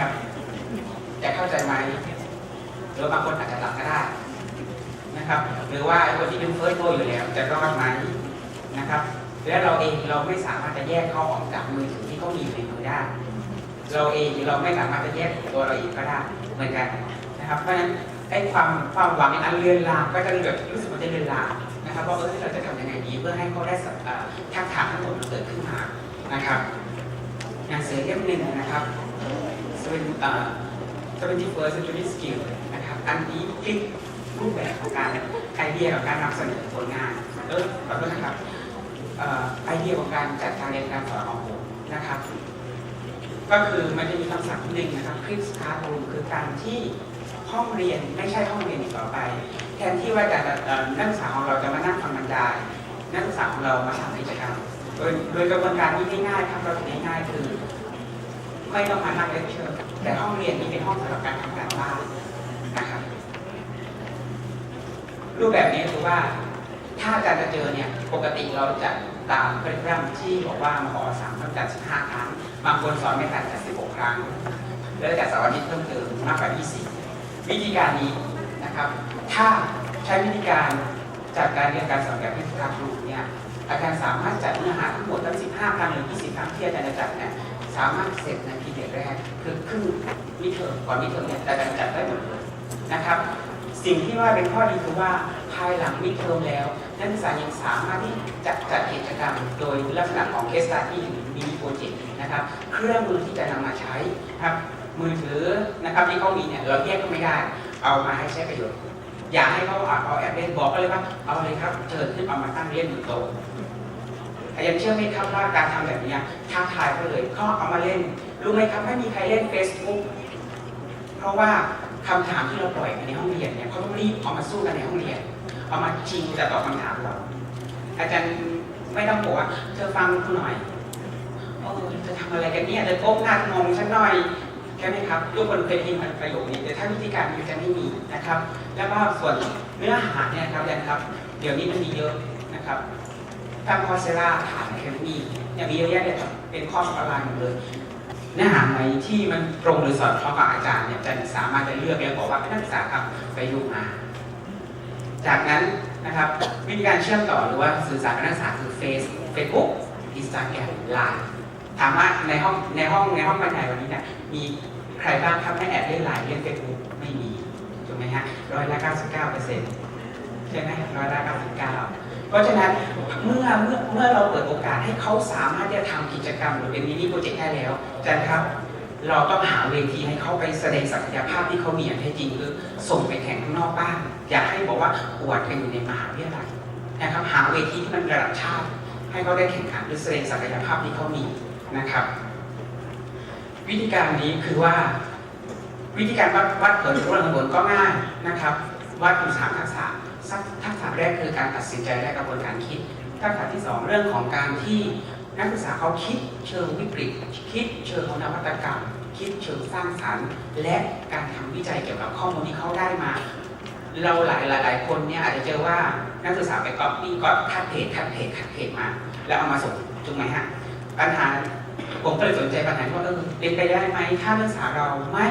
ครับจะเข้าใจไหมหรือบางคนอาจจะหลับก็ได้นะครับ หรือว่าไอ้คนที่เป็นเฟิร์สโอยู่แล้วจะรอดไหมนะครับและเราเองเราไม่สามารถจะแยกเขาออกจากมือถือที่เขามีอยู่ในมือได้ เราเองเราไม่สามารถจะแยกตัวเราเองก็ได้เหมือนกันนะครับ เพราะฉะนั้นไอ้ความความหวังในอันเลือนลางก็จะแบบรู้สึกว่าจะเลือนลางนะครับว่าเออเราจะทำยังไงดีเพื่อให้เขาได้สัมทักษะทั้งหมดมันเกิดขึ้นมานะครับหนังสือเล่มหนึ่งนะครับ เป็นเอ่อ 21st century skill นะครับอันนี้พลิกรูปแบบของการไอเดียของการนำเสนอผลงานเออขอโทษนะครับไอเดียของการจัดการเรียนการสอนของผมนะครับ ก็คือมันจะมีคำสั่งหนึ่งนะครับคลิปสคาร์รูมคือการที่ห้องเรียนไม่ใช่ห้องเรียนอีกต่อไป แทนที่ว่าจะนักศึกษาของเราจะมานั่งฟังบรรยายนักศึกษาของเรามาทำกิจกรรมโดยโดยกระบวนการที่ง่ายๆครับเราถึงง่ายๆคือ ไม่ต้องมานั่งเลคเชอร์แต่ห้องเรียนนี้เป็นห้องสำหรับการทำการบ้านนะครับรูปแบบนี้คือว่าถ้าอาจารย์จะเจอเนี่ยปกติเราจะตามโปรแกรมที่บอกว่ามาขอสามต้องจัด15ครั้งบางคนสอนไม่ทันจัด16ครั้งแล้วจัดสาร์อาทิตย์เพิ่มเติมมากกว่า20วิธีการนี้นะครับ ถ้าใช้วิธีการจัดการเรียนการสอนแบบที่ครูครูเนี่ยอาจารย์สามารถจัดเนื้อหาทั้งหมดทั้ง15ครั้งหรือ20ครั้งที่อาจารย์จะจัดเนี่ยสามารถเสร็จใน แรกคือครึ่งมิเทอมก่อนมิเทอมเนี่ยอาจารจัดได้หมดเลยนะครับ สิ่งที่ว่าเป็นข้อดีคือว่าภายหลังมิเทอมแล้ว นักศึกษายังสามารถที่จะจัดกิจกรรม โดยลักษณะของเคสตัดที่มินิโปรเจกต์นะครับ เครื่องมือที่จะนำมาใช้ครับมือถือนะครับที่เขามีเนี่ยเราแยกก็ไม่ได้ เอามาให้ใช้ประโยชน์ อย่าให้เขาเอาแอบเล่นบอกก็เลยว่าเอาเลยครับเชิญขึ้นเอามาตั้งเล่นบนโต๊ะ แต่ยังเชื่อไหมครับว่าการทำแบบนี้ท้าทายเขาเลยเขาเอามาเล่น รู้ไหมครับไม่มีใครเล่น Facebook เพราะว่าคำถามที่เราปล่อยไปในห้องเรียนเนี่ยเขาต้องรีบเอามาสู้กันในห้องเรียน เอามาชิงจะตอบคำถามเราอาจารย์ไม่ต้องบอกว่าเธอฟังกูหน่อยเออเธอทำอะไรกันเนี่ยเธอก้มหน้ามองฉันหน่อยแค่นี้ครับทุกคนเคยได้ยินประโยคนี้แต่ถ้าวิธีการนี้จะไม่มีนะครับ แล้วก็ส่วนเนื้อหาเนี่ยครับอาจารย์ครับ เดี๋ยวนี้มันมีเยอะนะครับ ทางคอร์เซราฐานแคมีเนี่ยมีเยอะแยะเลยเป็นคอสออนไลน์หมดเลยเนื้อหาไหนที่มันตรงหรือสอดคล้องกับอาจารย์เนี่ยอาจารย์สามารถจะเลือกแล้วบอกว่านักศึกษาครับไปดูมา จากนั้นนะครับวิธีการเชื่อมต่อหรือว่าสื่อสารกับนักศึกษาคือเฟซเฟซบุ๊กอินสตาแกรมไลน์ถามว่าในห้องในห้องในห้องบรรยายวันนี้เนี่ยมีใครบ้างครับไม่แอบเล่นไลน์เล่นเฟซบุ๊กไม่มีถูกไหมฮะร้อยละ99เก้าเปอร์เซ็นต์ใช่ไหมร้อยละ99เก้า พราะฉะนั้นเมื่อเมื่อเมื่อเราเปิดโอกาสให้เขาสามารถที่จะทำกิจกรรมหรือเป็นมินิโปรเจกต์ได้แล้วอาจารย์ครับ เราต้องหาเวทีให้เขาไปแสดงศักยภาพที่เขามีอย่างแท้จริงคือส่งไปแข่งข้างนอกบ้านอย่าให้บอกว่าอวดกันอยู่ในมหาวิทยาลัยนะครับ หาเวทีที่มันระดับชาติ ให้เขาได้แข่งขันหรือแสดงศักยภาพที่เขามีนะครับ วิธีการนี้คือว่า วิธีการวัดวัดผลรู้ผลก็ง่ายนะครับ วัดอยู่สามทักษะสัก ทักษะแรกคือการตัดสินใจและกระบวนการคิด ทักษะที่สองเรื่องของการที่นักศึกษาเขาคิดเชิงวิกฤตคิดเชิงของนวัตกรรม คิดเชิงสร้างสรรค์ และการทำวิจัยเกี่ยวกับข้อมูลที่เขาได้มา เราหลายหลายหลายคนเนี่ยอาจจะเจอว่านักศึกษาไปก๊อปปี้ก๊อปคัดเพจคัดเพจคัดเพจมา แล้วเอามาส่งถูกไหมฮะปัญหาผมก็เลยสนใจปัญหาว่าเออเป็นไปได้ไหมถ้านักศึกษาเราไม่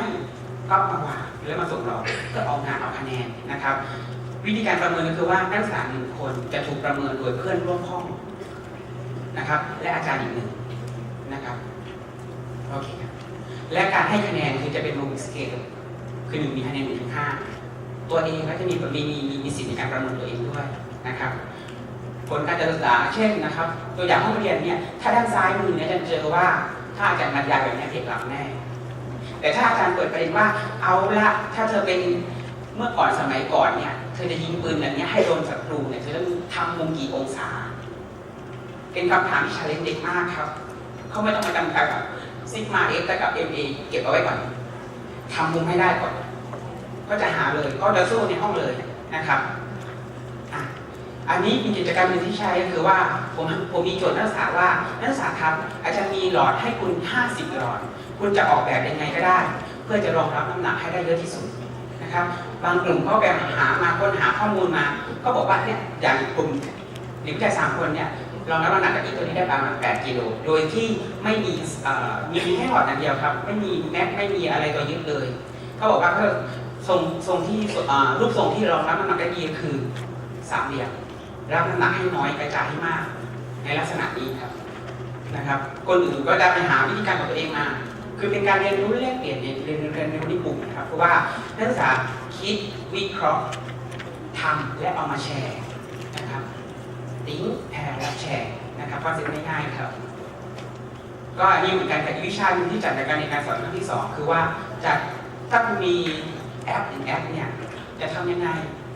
ก๊อปมาวางแล้วมาส่งเราก็เอางานเอาคะแนนนะครับ วิธีการประเมินก็คือว่านักศึกษาหนึ่งคนจะถูกประเมินโดยเพื่อนร่วมห้องนะครับ และอาจารย์อีกหนึ่งนะครับโอเคครับและการให้คะแนนคือจะเป็นรูมสเกลคือหนึ่งมีคะแนนหนึ่งถึงห้าตัวเองก็จะมีมีมีมีสิทธิ์ในการประเมินตัวเองด้วยนะครับผลการศึกษาเช่นนะครับ ตัวอย่างห้องเรียนเนี่ยถ้าด้านซ้ายมือเนี่ยจะเจอว่าถ้าอาจารย์บรรยายแบบนี้เด็กหลับแน่แต่ถ้าอาจารย์เปิดประเด็นว่าเอาละถ้าเธอเป็น มื่อก่อนสมัยก่อนเนี่ยเธอจะยิงปืนแบบนี้ให้โดนศัตรูเนี่ยเธอต้องทำมุมกี่องศา เป็นคำถามที่ชาเลนจ์เด็กมากครับ เขาไม่ต้องมาจำกัดกับซิกมาเอฟกับเอ็มเอเก็บเอาไว้ก่อนทำมุมให้ได้ก่อน ก็จะหาเลยก็จะสู้ในห้องเลยนะครับอันนี้เป็นกิจกรรมหนึ่งที่ใช้ก็คือว่าผมผมมีโจทย์นักศึกษาว่านักศึกษาครับอาจารย์มีหลอดให้คุณ 50 หลอด คุณจะออกแบบยังไงก็ได้ เพื่อจะรองรับน้ำหนักให้ได้เยอะที่สุด นะครับ บางกลุ่มเขาแบบหามาค้นหาข้อมูลมา ก็บอกว่าเนี่ยอย่างกลุ่มเด็กผู้ชายสามคนเนี่ยลองรับน้ำหนักจากอีตัวนี้ได้ประมาณ8กิโล โดยที่ไม่มีมีแค่หลอดอันเดียวครับ ไม่มีแม็กไม่มีอะไรตัวยึดเลย เขาบอกว่าเพิ่มทรงทรงที่รูปทรงที่รองรับน้ำหนักได้ดีคือสามเหลี่ยมรับน้ำหนักให้น้อยกระจายให้มาก ในลักษณะนี้ครับนะครับ คนอื่นก็ได้ไปหาวิธีการของตัวเองมา คือเป็นการเรียนรู้แลกเปลี่ยนเรียนเรียนรู้ในกลุ่มนะครับ เพราะว่านักศึกษาคิดวิเคราะห์ทำและเอามาแชร์นะครับติ้งแพร์และแชร์นะครับก็เซ็ตง่ายๆครับ ก็อันนี้เหมือนกันกับวิชาหนึ่งที่จัดในการในการสอนครั้งที่สองคือว่าจัดถ้าคุณมีแอปหนึ่งแอปเนี่ยจะทำยังไง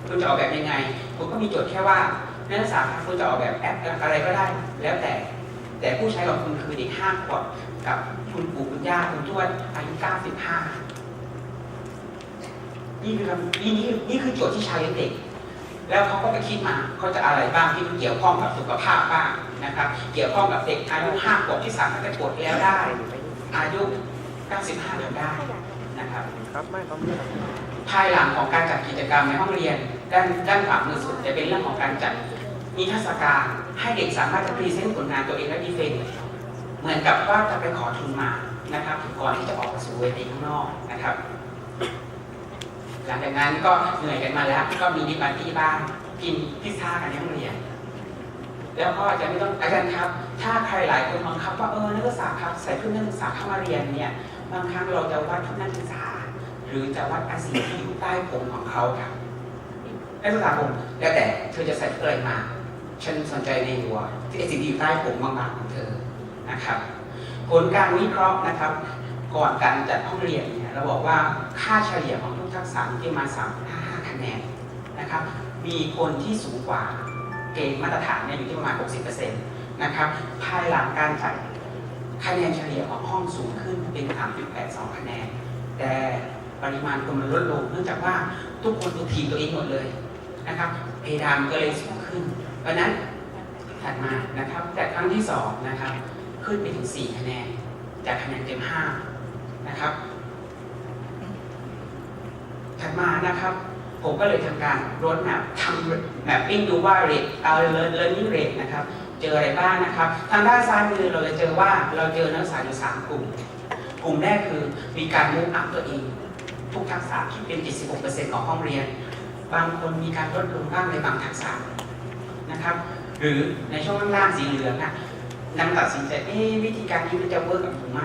คุณจะออกแบบยังไงผมก็มีโจทย์แค่ว่านักศึกษาครับคุณจะออกแบบแอปอะไรก็ได้ แล้วแต่แต่ผู้ใช้ของคุณคือเด็กห้าขวบกับ คุณปู่คุณย่าคุณทวดอายุ 95 นี่คือนี่นี่นี่คือโจทย์ที่ใช้เด็ก แล้วเขาก็ไปคิดมาเขาจะอะไรบ้างที่มันเกี่ยวข้องกับสุขภาพบ้างนะครับ เกี่ยวข้องกับเด็กอายุห้าขวบที่สามารถไปปวดแล้วได้ อายุ 95เดือนได้นะครับครับไม่เขาไม่ทำภายหลังของการจัดกิจกรรมในห้องเรียน ด้านด้านขวามือสุดจะเป็นเรื่องของการจัดนิทรรศการให้เด็กสามารถจะพรีเซนต์ผลงานตัวเองและดีเฟนต์ เหมือนกับว่าจะไปขอทุนมานะครับก่อนที่จะออกไปสู่เวทีข้างนอกนะครับ หลังจากนั้นก็เหนื่อยกันมาแล้ว ก็มีดิปาร์ตี้บ้างกินพิซซ่ากันในห้องเรียน แล้วก็จะไม่ต้องอาจารย์ครับ ถ้าใครหลายคนบังคับว่าเออนักศึกษาครับใส่ชุดนักศึกษาเข้ามาเรียนเนี่ยบางครั้งเราจะวัดชุดนักศึกษา หรือจะวัดอาสิ่งที่อยู่ใต้ผมของเขาครับนักศึกษาผมแล้วแต่เธอจะใส่อะไรมาฉันสนใจในหัวที่ไอ้สิ่งที่อยู่ใต้ผมบางๆของเธอ นะครับ ผลการวิเคราะห์นะครับ ก่อนการจัดห้องเรียนเนี่ยเราบอกว่าค่าเฉลี่ยของทุกทักษะที่มาณ3-5คะแนนนะครับ มีคนที่สูงกว่าเกณฑ์มาตรฐานเนี่ยอยู่ที่ประมาณ 60%นะครับ ภายหลังการจัดคะแนนเฉลี่ยของห้องสูงขึ้นเป็น 3.82 คะแนน แต่ปริมาณคนมันลดลงเนื่องจากว่าทุกคนตัวทีตัวเองหมดเลยนะครับ เพดานก็เลยสูงขึ้น เพราะนั้นถัดมานะครับ แต่ครั้งที่สองนะครับ ขึ้นไปถึง 4 คะแนน จากคะแนนเต็ม 5 นะครับ ถัดมานะครับ ผมก็เลยทำการรดแมปทำแมปปิ้งดูว่าเรทเอ่อเลิร์นนิ่งเรทนะครับ เจออะไรบ้างนะครับ ทางด้านซ้ายมือเราจะเจอว่าเราเจอนักศึกษาอยู่สามกลุ่ม กลุ่มแรกคือมีการมุ่งอัพตัวเองทุกทักษะที่เป็น 76%ของห้องเรียน บางคนมีการลดลงบ้างในบางทักษะนะครับ หรือในช่วงล่างสีเหลืองอะ นั่งตัดสินใจเอ๊วิธีการนี้มันจะเวิร์กกับผมไหม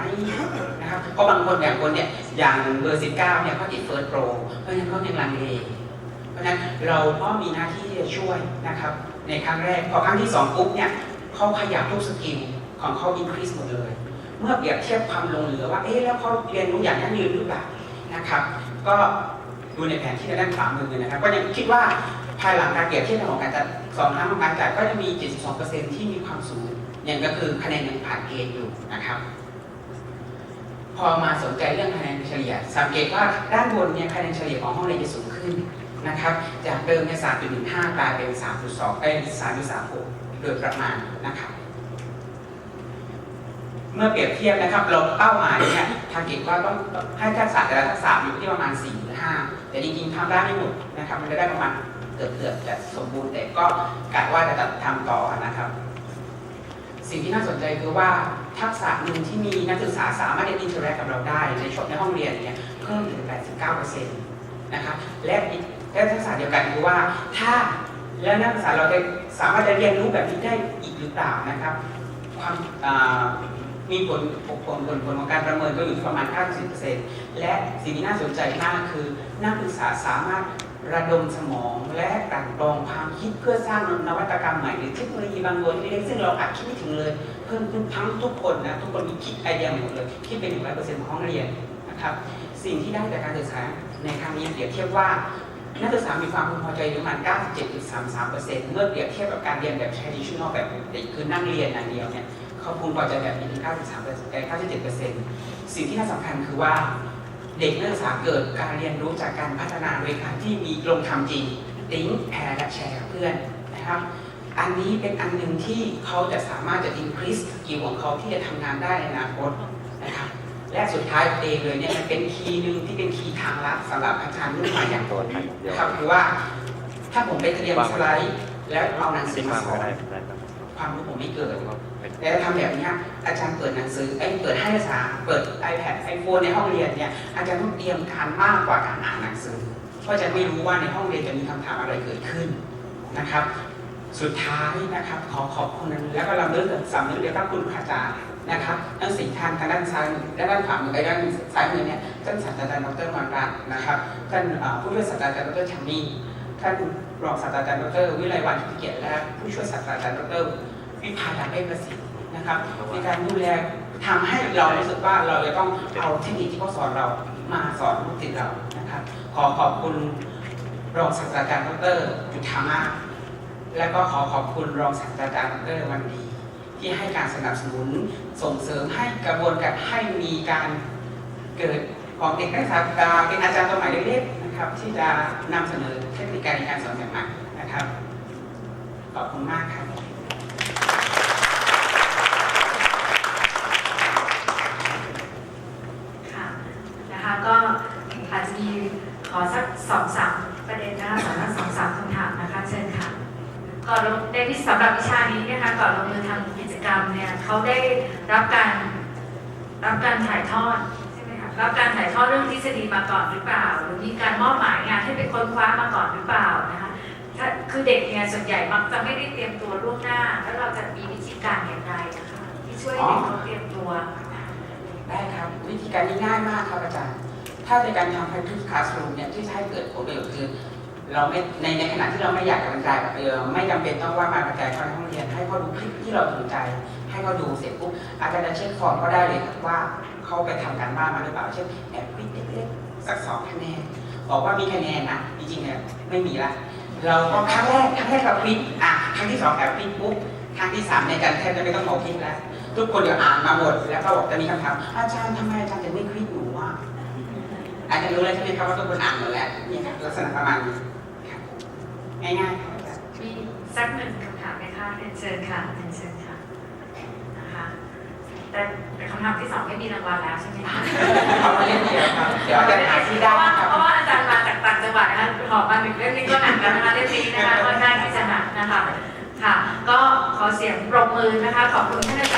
นะครับเพราะบางคนอย่างคนเนี่ยอย่างเบอร์19เก้าเนี่ยเขาติดเฟิร์สโปรเพราะฉะนั้นเขายังลังเลเพราะฉะนั้นเราก็มีหน้าที่ที่จะช่วยนะครับ ในครั้งแรกพอครั้งที่สองปุ๊บเนี่ยเขาขยับทุกสกิลของเขาอินครีสหมดเลย เมื่อเปรียบเทียบความลงเหลือว่าเอ๊ะแล้วเขาเรียนรู้อย่างยั่งยืนหรือเปล่านะครับ ก็ดูในแผนที่ด้านขวามือนะครับ ก็ยังคิดว่าภายหลังการเปรียบเทียบของการจัดสองครั้งของการจัดก็จะมี 72%ที่มีความสูง ย่างก็คือคะแนนยังผ่านเกณฑ์อยู่นะครับ พอมาสนใจเรื่องคะแนนเฉลี่ยสังเกตว่าด้านบนเนี่ยคะแนนเฉลี่ยของห้องเรียนจะสูงขึ้นนะครับ จากเดิมเนี่ย3.15กลายเป็น 3.2เอ้ย3.36 โดยประมาณนะครับเมื่อเปรียบเทียบนะครับเราเป้าหมายเนี่ยทางเกตว่าต้องให้ทักษะแต่ละทักษะอยู่ที่ประมาณ4หรือ5แต่จริงๆทำได้ไม่หมดนะครับ มันจะได้ประมาณเกือบเกือบๆจะสมบูรณ์แต่ก็กะว่าจะทำต่อนะครับ สิ่งที่น่าสนใจคือว่าทักษะหนึ่งที่มีนักศึกษาสามารถเรียนอินเทอร์แอคกับเราได้ในช่วงในห้องเรียนเนี่ยเพิ่มถึง 89%นะครับและและทักษะเดียวกันคือว่าถ้าแล้วนักศึกษาเราจะสามารถจะเรียนรู้แบบนี้ได้อีกหรือเปล่านะครับความมีผลผลผลผลผลของการประเมินก็อยู่ที่ประมาณ 90%และสิ่งที่น่าสนใจมากคือนักศึกษาสามารถ ระดมสมองและกลั่นกรองความคิดเพื่อสร้างนวัตกรรมใหม่หรือเทคโนโลยีบางตัวที่เล็กซึ่งเราอาจคิดไม่ถึงเลย เพิ่มขึ้นทั้งทุกคนนะทุกคนมีคิดไอเดียหมดเลยคิดเป็น100%ของห้องเรียนนะครับสิ่งที่ได้จากการศึกษาในครั้งนี้เปรียบเทียบว่านักศึกษามีความพึงพอใจอยู่ประมาณ 97.33%เมื่อเปรียบเทียบกับการเรียนแบบ traditional แบบปกติคือนั่งเรียนอย่างเดียวเนี่ยเขาพึงพอใจแบบนี้ที่93%เอ่อ97%สิ่งที่น่าสำคัญคือว่า เด็กนักศึกษาเกิดการเรียนรู้จากการพัฒนาโดยการที่มีลงทำจริงติ้งแพร์และแชร์กับเพื่อนนะครับ อันนี้เป็นอันหนึ่งที่เขาจะสามารถจะ increase สกิลของเขาที่จะทำงานได้ในอนาคตนะครับและสุดท้ายเองเลยเนี่ยมันเป็นคีย์หนึ่งที่เป็นคีย์ทางลัดสำหรับอาจารย์รุ่นใหม่อย่างตัวนะครับคือว่าถ้าผมไปเตรียมสไลด์ แล้วเอาหนังสือมาสอนความรู้ผมไม่เกิด แต่ถ้าทำแบบนี้อาจารย์เปิดหนังสือไอ้เปิดให้ภาษาเปิด iPad iPhone ในห้องเรียนเนี่ยอาจารย์ต้องเตรียมการมากกว่าการอ่านหนังสือ เพราะอาจารย์ไม่รู้ว่าในห้องเรียนจะมีคำถามอะไรเกิดขึ้นนะครับ สุดท้ายนะครับขอขอบคุณแล้วก็ลำลึกสำนึกในพระคุณพระอาจารย์นะครับทั้งสี่ท่านทางด้านซ้ายมือและด้านขวามือไอ้ด้านซ้ายมือเนี่ยท่านศาสตราจารย์ดรมรรัตน์นะครับท่านผู้ช่วยศาสตราจารย์ดรชัมมี่ท่านรองศาสตราจารย์ดรวิไลวันทิเกียรติและผู้ช่วยศาสตราจารย์ดร วิภาดาเล่ประสิทธิ์นะครับในการดูแลทำให้เรารู้สึกว่าเราจะต้องเอาเทคนิคที่เขาสอนเรามาสอนลูกศิษย์เรานะครับ ขอขอบคุณรองศาสตราจารย์ดรจุธามาและก็ขอขอบคุณรองศาสตราจารย์ดรวันดี ที่ให้การสนับสนุนส่งเสริมให้กระบวนการให้มีการเกิดของเด็กนักศึกษาเป็นอาจารย์ตัวใหม่เล็กๆนะครับที่จะนำเสนอเทคนิคการในการสอนแบบใหม่นะครับ ขอบคุณมากครับ ค่ะนะคะก็อาจจะมีขอสักสองสามประเด็นนะคะสำหรับสองสามคำถามนะคะเชิญค่ะ ก่อนลงในที่ สำหรับวิชานี้นะคะก่อนลงมือทำกิจกรรมเนี่ยเขาได้รับการรับการถ่ายทอดใช่ไหมคะรับการถ่ายทอดเรื่องทฤษฎีมาก่อนหรือเปล่า หรือมีการมอบหมายงานให้ไปค้นคว้ามาก่อนหรือเปล่านะคะถ้าคือเด็กเนี่ยส่วนใหญ่มักจะไม่ได้เตรียมตัวล่วงหน้า แล้วเราจะมีวิธีการอย่างไรนะคะที่ช่วยเด็กเขาเตรียมตัวได้ครับวิธีการนี้ง่ายมากครับอาจารย์ ถ้าในการทำ practice classroom เนี่ยที่จะให้เกิดผลประโยชน์คือ เราไม่ในในขณะที่เราไม่อยากจะบรรยายแบบเดิมไม่จำเป็นต้องว่ามาบรรยายเข้าในห้องเรียน ให้เขาดูคลิปที่เราสนใจ ให้เขาดูเสร็จปุ๊บอาจารย์จะเช็คฟอร์มก็ได้เลยครับว่าเขาไปทำการบ้านมาหรือเปล่าเช่นแอบวิดเล็กๆสักสองคะแนนบอกว่ามีคะแนนนะจริงๆเนี่ยไม่มีละเราก็ครั้งแรกครั้งแรกเราควิดอะครั้งที่สองแอบควิดปุ๊บครั้งที่สามในการแทบจะไม่ต้องมองคลิปแล้วทุกคนเดี๋ยวอ่านมาหมดแล้วก็บอกจะมีคำถามอาจารย์ทำไมอาจารย์ถึงไม่ควิดหนูว่าอาจารย์รู้เลยใช่ไหมครับว่าทุกคนอ่านหมดแล้วนี่ครับลักษณะประมาณนี้ ง่ายๆครับอาจารย์มีสักหนึ่งคำถามไหมคะเรียนเชิญค่ะเรียนเชิญค่ะนะคะแต่แต่คำถามที่สองไม่มีรางวัลแล้วใช่ไหมคะเอามาเล่นเดียวครับเดี๋ยวอาจารย์หาที่ได้ครับเพราะว่าอาจารย์มาจากต่างจังหวัดนะคะหอบมาหนึ่งเล่มนี้ก็หนักแล้วนะคะเล่มนี้นะคะค่อนข้างที่จะหนักนะคะค่ะ ก็ขอเสียงปรบมือนะคะขอบคุณท่านอาจารย์